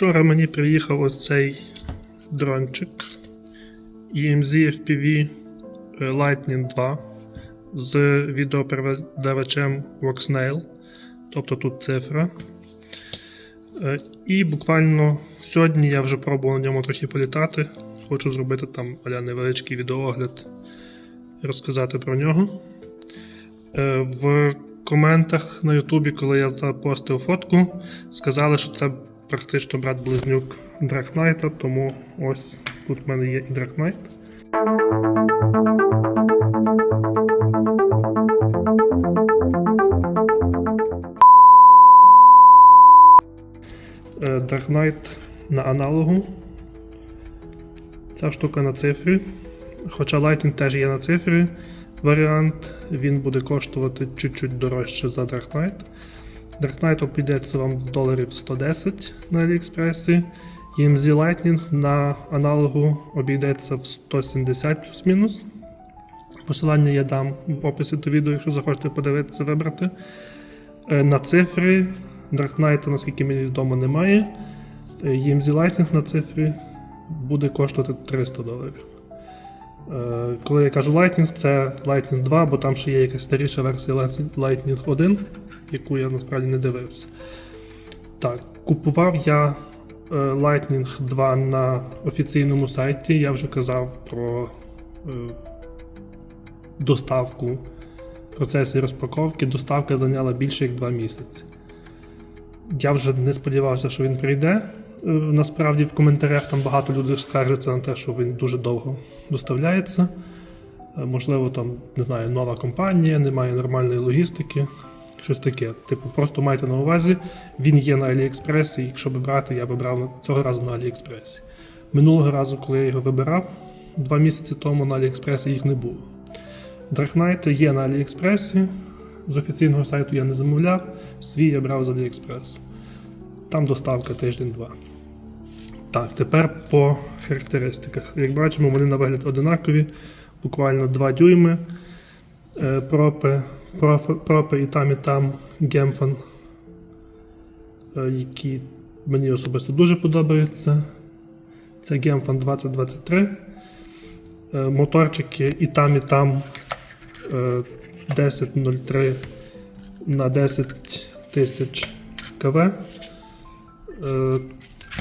Вчора мені приїхав ось цей дрончик EMZ FPV е, Lightning 2 з відеопередавачем Voxnail, тобто тут цифра. Е, І буквально сьогодні я вже пробував на ньому трохи політати. Хочу зробити там аля невеличкий відеоогляд, розказати про нього. Е, В коментах на Ютубі, коли я запостив фотку, сказали, що це практично брат-близнюк Дракнайта, тому ось тут в мене є і Дракнайт. Е, Dark Knight на аналогу. Ця штука на цифрі. Хоча Lightning теж є на цифрі варіант, він буде коштувати чуть-чуть дорожче за Dark Knight. Dark Knight обійдеться вам в доларів 110 на AliExpress. EMZ Lightning на аналогу обійдеться в 170 плюс-мінус. Посилання я дам в описі до відео, якщо захочете подивитися, вибрати. Е, На цифрі Dark Knight, наскільки мені відомо, немає. Е, EMZ Lightning на цифрі буде коштувати 300 доларів. Е, Коли я кажу Lightning, це Lightning 2, бо там ще є якась старіша версія Lightning 1, яку я насправді не дивився. Так, купував я е, Lightning 2 на офіційному сайті. Я вже казав про е, доставку процесі розпаковки. Доставка зайняла більше як 2 місяці. Я вже не сподівався, що він прийде. Насправді в коментарях там багато людей скаржаться на те, що він дуже довго доставляється. Е, Можливо, там, не знаю, нова компанія, немає нормальної логістики, щось таке. Типу, просто майте на увазі, він є на Аліекспресі, і якщо би брати, я би брав цього разу на Аліекспресі. Минулого разу, коли я його вибирав, два місяці тому на Аліекспресі їх не було. Knight є на Аліекспресі. З офіційного сайту я не замовляв, свій я брав з Аліекспресу. Там доставка тиждень-два. Так, тепер по характеристиках. Як бачимо, вони на вигляд одинакові, буквально 2 дюйми. Е, Пропи, профи, пропи і там, і там гемфон, е, які мені особисто дуже подобаються. Це гемфон 2023. Е, Моторчики і там, і там е, 1003 на 10 тисяч КВ.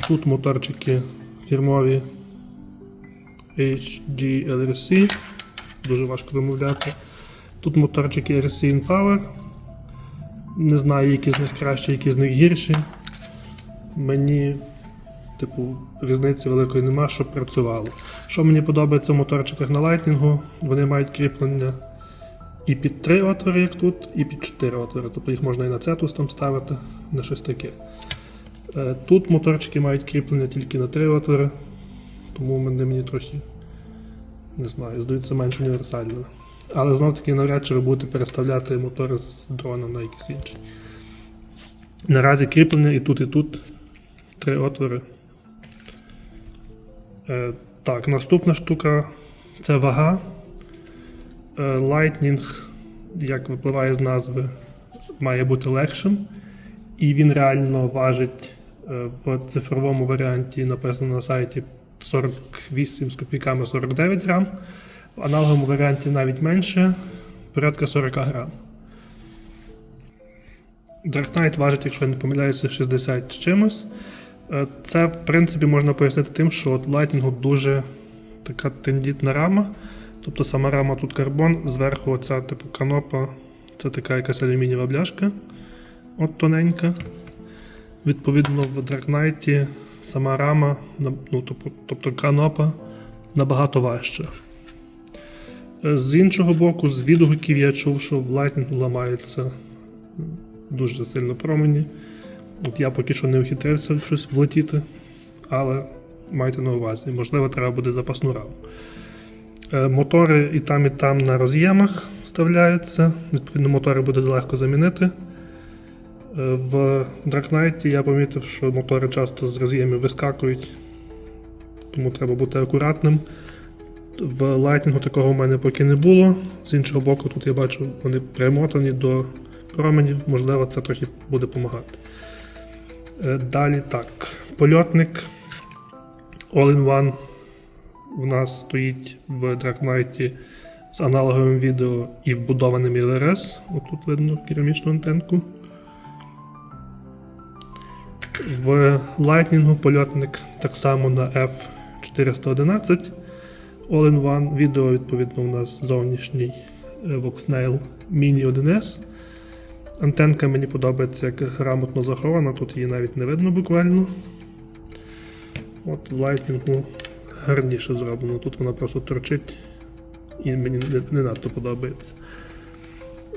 Тут моторчики фірмові HG LRC. Дуже важко вимовляти. Тут моторчики RC InPower. Не знаю, які з них кращі, які з них гірші. Мені, типу, різниці великої нема, щоб працювало. Що мені подобається в моторчиках на лайтінгу, вони мають кріплення і під 3 отвори, як тут, і під 4 отвори. Тобто їх можна і на цетус там ставити, на щось таке. Е, Тут моторчики мають кріплення тільки на 3 отвори, тому мене мені трохи не знаю, здається менш універсальними. Але знов таки навряд чи ви будете переставляти мотори з дрона на якісь інші. Наразі кріплення і тут, і тут три отвори. Е, так, наступна штука це вага. Е, Lightning, як випливає з назви, має бути легшим. І він реально важить в цифровому варіанті, написано на сайті 48 з копійками 49 грам. В аналоговому варіанті навіть менше, порядка 40 грам. Dark Knight важить, якщо я не помиляюся, 60 з чимось. Е, Це, в принципі, можна пояснити тим, що от Lightning дуже така тендітна рама. Тобто сама рама тут карбон, зверху оця типу канопа, це така якась алюмінієва бляшка. От тоненька. Відповідно, в Knight сама рама, ну, тобто, канопа, набагато важча. Е, З іншого боку, з відгуків я чув, що в Lightning ламаються дуже сильно промені. От я поки що не ухитрився щось влетіти, але майте на увазі, можливо, треба буде запасну раму. Е, Мотори і там, і там на роз'ємах вставляються. Відповідно, мотори буде легко замінити. В Knight я помітив, що мотори часто з роз'ємів вискакують, тому треба бути акуратним. В Lightning такого в мене поки не було. З іншого боку, тут я бачу, вони примотані до променів, можливо, це трохи буде допомагати. Е, Далі так. Польотник All-in-One у нас стоїть в Dark Knight з аналоговим відео і вбудованим LRS. Отут видно керамічну антенку. В Lightning польотник так само на F411. All-in-One відео, відповідно, у нас зовнішній е, Voxnail Mini 1S. Антенка мені подобається як грамотно захована, тут її навіть не видно буквально. От в Lightning гарніше зроблено. Тут вона просто торчить і мені не, не надто подобається.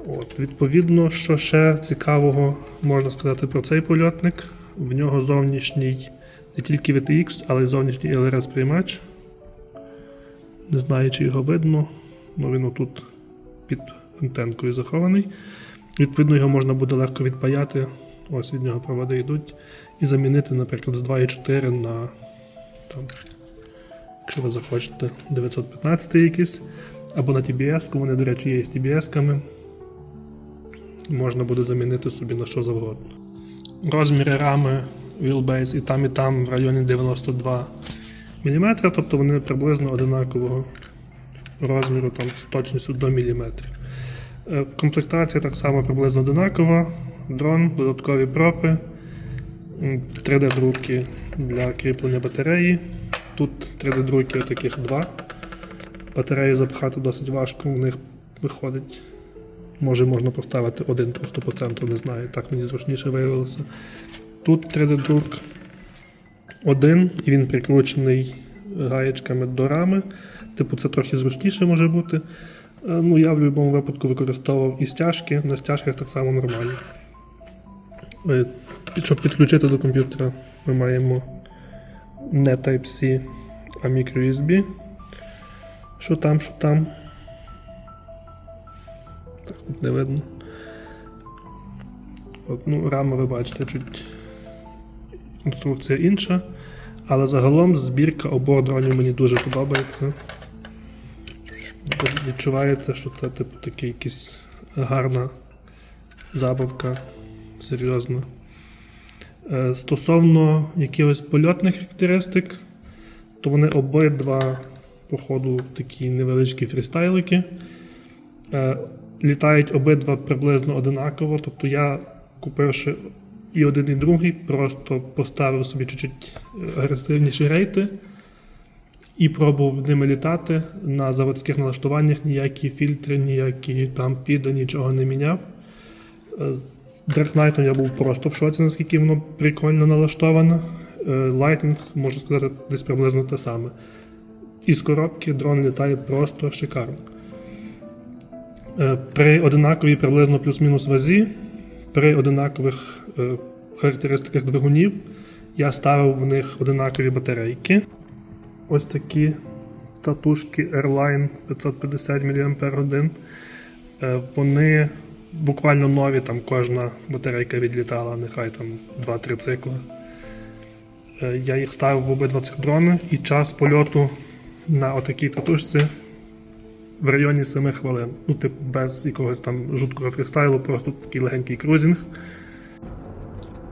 От, Відповідно, що ще цікавого можна сказати про цей польотник. В нього зовнішній не тільки VTX, але й зовнішній LRS приймач. Не знаю, чи його видно, але він отут під антенкою захований. Відповідно, його можна буде легко відпаяти. Ось від нього проводи йдуть. І замінити, наприклад, з 2.4 на, там, якщо ви захочете, 915 якийсь. Або на TBS, вони, до речі, є з TBS-ками. Можна буде замінити собі на що завгодно. Розміри рами wheelbase і там, і там в районі 92 мм, тобто вони приблизно одинакового розміру там, з точністю до міліметрів. Е, Комплектація так само приблизно одинакова. Дрон, додаткові пропи, 3D-друки для кріплення батареї. Тут 3D-друки таких два. Батареї запхати досить важко, у них виходить. Може можна поставити один просто по центру, не знаю, так мені зручніше виявилося. Тут 3D-друк один, і він прикручений гаєчками до рами. Типу, це трохи зручніше може бути. Е, Ну, я в будь-якому випадку використовував і стяжки, на стяжках так само нормально. Е, Щоб підключити до комп'ютера, ми маємо не Type-C, а microUSB. Що там, що там. Не видно. От, ну, рама, ви бачите, чуть інструкція інша. Але загалом збірка обох дронів мені дуже подобається. Відчувається, що це типу такий якийсь гарна забавка. Серйозно. Е, Стосовно якихось польотних характеристик, то вони обидва, походу, такі невеличкі фрістайлики. Е, Літають обидва приблизно одинаково. Тобто я, купивши і один, і другий, просто поставив собі чуть-чуть агресивніші рейти і пробував ними літати на заводських налаштуваннях, ніякі фільтри, ніякі там піди, нічого не міняв. Е, З Dark я був просто в шоці, наскільки воно прикольно налаштовано. Е, Lightning, можу сказати, десь приблизно те саме. Із коробки дрон літає просто шикарно. Е, При одинаковій приблизно плюс-мінус вазі, при одинакових е, характеристиках двигунів, я ставив в них одинакові батарейки. Ось такі татушки Airline 550 мАч. Е, Вони буквально нові, там кожна батарейка відлітала, нехай там 2-3 цикли. Я їх ставив в обидва цих дрони, і час польоту на отакій татушці в районі 7 хвилин. Ну, типу, без якогось там жуткого фрістайлу, просто такий легенький крузінг.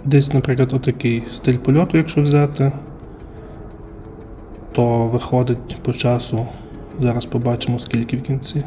Десь, наприклад, отакий стиль польоту, якщо взяти, то виходить по часу. Зараз побачимо скільки в кінці.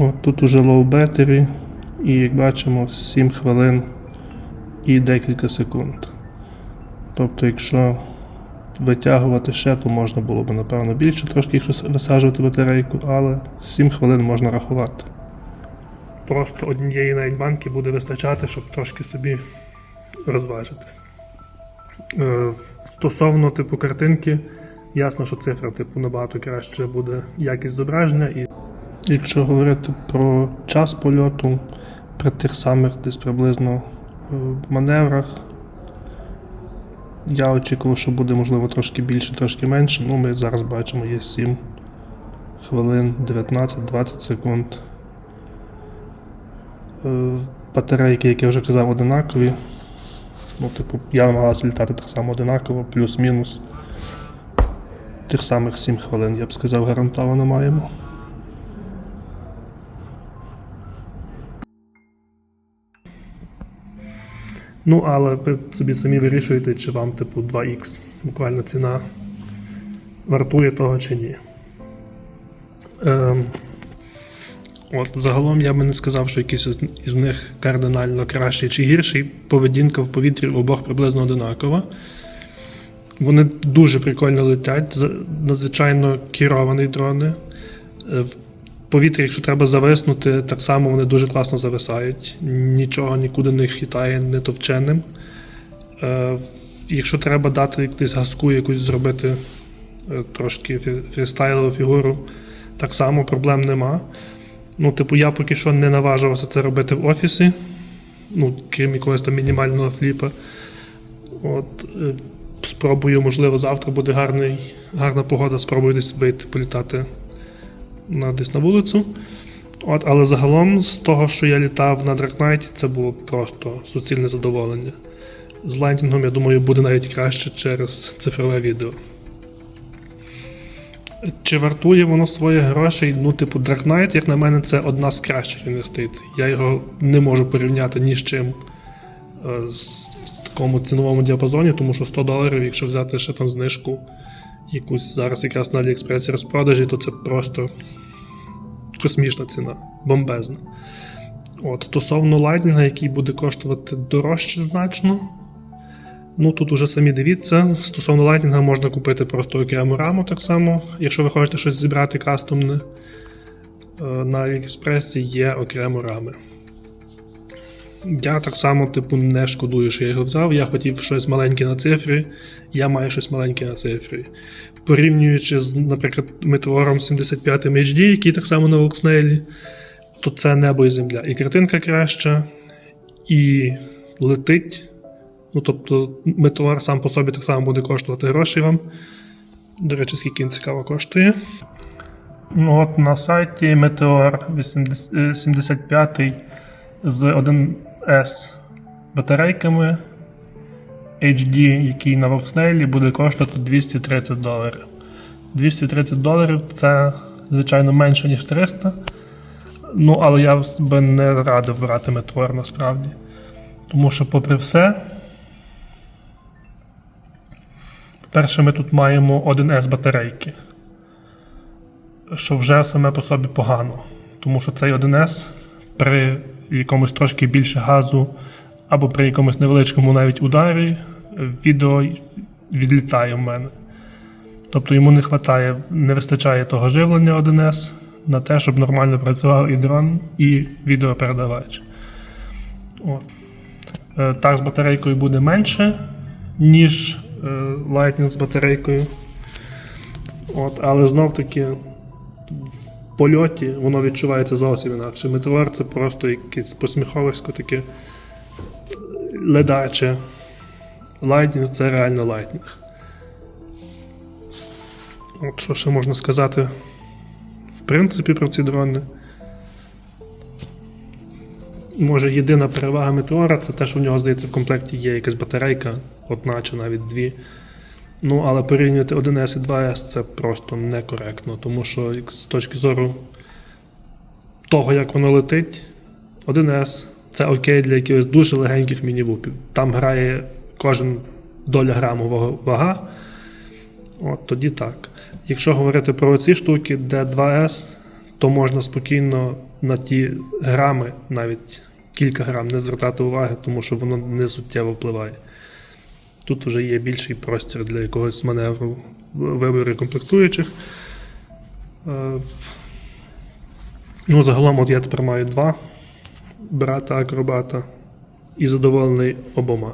От тут уже low battery, і як бачимо, 7 хвилин і декілька секунд. Тобто, якщо витягувати ще, то можна було б, напевно, більше трошки, якщо висаджувати батарейку, але 7 хвилин можна рахувати. Просто однієї навіть банки буде вистачати, щоб трошки собі розважитись. Е, Стосовно типу картинки, ясно, що цифра типу набагато краще буде якість зображення. І якщо говорити про час польоту, при тих самих десь приблизно е, маневрах, я очікував, що буде можливо трошки більше, трошки менше. Ну, ми зараз бачимо, є 7 хвилин, 19-20 секунд. Е, Батарейки, як я вже казав, одинакові. Ну, типу, я намагався літати так само одинаково, плюс-мінус. Тих самих 7 хвилин, я б сказав, гарантовано маємо. Ну, але ви собі самі вирішуєте, чи вам, типу, 2х буквально ціна вартує того чи ні. Ем, от, загалом я би не сказав, що якийсь із них кардинально кращий чи гірший. Поведінка в повітрі у обох приблизно одинакова. Вони дуже прикольно летять, надзвичайно керовані дрони. В повітрі, якщо треба зависнути, так само вони дуже класно зависають. Нічого нікуди не хитає, не товченим. Е, Якщо треба дати якусь газку, якусь зробити е, трошки фрістайлову фігуру, так само проблем нема. Ну, типу, я поки що не наважувався це робити в офісі. Ну, крім якогось там мінімального фліпа. От, е, спробую, можливо, завтра буде гарний, гарна погода, спробую десь вийти, політати на, десь на вулицю. От, але загалом, з того, що я літав на Knight, це було просто суцільне задоволення. З лайтінгом, я думаю, буде навіть краще через цифрове відео. Чи вартує воно своїх грошей? Ну, типу, Dark Knight, як на мене, це одна з кращих інвестицій. Я його не можу порівняти ні з чим е, в такому ціновому діапазоні, тому що 100 доларів, якщо взяти ще там знижку, якусь зараз якраз на Аліекспресі розпродажі, то це просто космічна ціна, бомбезна. От, стосовно лайтнінга, який буде коштувати дорожче значно. Ну тут уже самі дивіться. Стосовно лайтнінга можна купити просто окрему раму так само, якщо ви хочете щось зібрати кастомне. Е, На Аліекспресі є окремо рами. Я так само, типу, не шкодую, що я його взяв. Я хотів щось маленьке на цифрі, я маю щось маленьке на цифрі. Порівнюючи з, наприклад, метеором 75 HD, який так само на Волкснейлі, то це небо і земля. І картинка краща, і летить. Ну, тобто, метеор сам по собі так само буде коштувати гроші вам. До речі, скільки він цікаво коштує. Ну, от на сайті 80, 75 з 1С батарейками HD, який на Voxnail буде коштувати 230 доларів. 230 доларів це, звичайно, менше, ніж 300. Ну, але я би не радив брати Meteor насправді. Тому що, попри все, перше, ми тут маємо 1С батарейки що вже саме по собі погано. Тому що цей 1С при якомусь трошки більше газу або при якомусь невеличкому навіть ударі відео відлітає в мене. Тобто йому не вистачає, не вистачає того живлення 1С на те, щоб нормально працював і дрон, і відеопередавач. От. Е, Так, з батарейкою буде менше, ніж е, Lightning з батарейкою. От, але знов таки польоті воно відчувається зовсім інакше. Метеор це просто якесь посміховисько таке ледаче. Лайтнінг це реально лайтнінг. От що ще можна сказати в принципі про ці дрони. Може, єдина перевага метеора це те, що в нього, здається, в комплекті є якась батарейка, одна чи навіть дві. Ну, але порівнювати 1С і 2С це просто некоректно, тому що з точки зору того, як воно летить, 1С це окей для якихось дуже легеньких міні-вупів. Там грає кожен доля граму вага- вага. От тоді так. Якщо говорити про ці штуки, де 2С, то можна спокійно на ті грами, навіть кілька грам, не звертати уваги, тому що воно не суттєво впливає. Тут вже є більший простір для якогось маневру в виборі комплектуючих. Е, Ну, загалом, от я тепер маю два брата акробата і задоволений обома.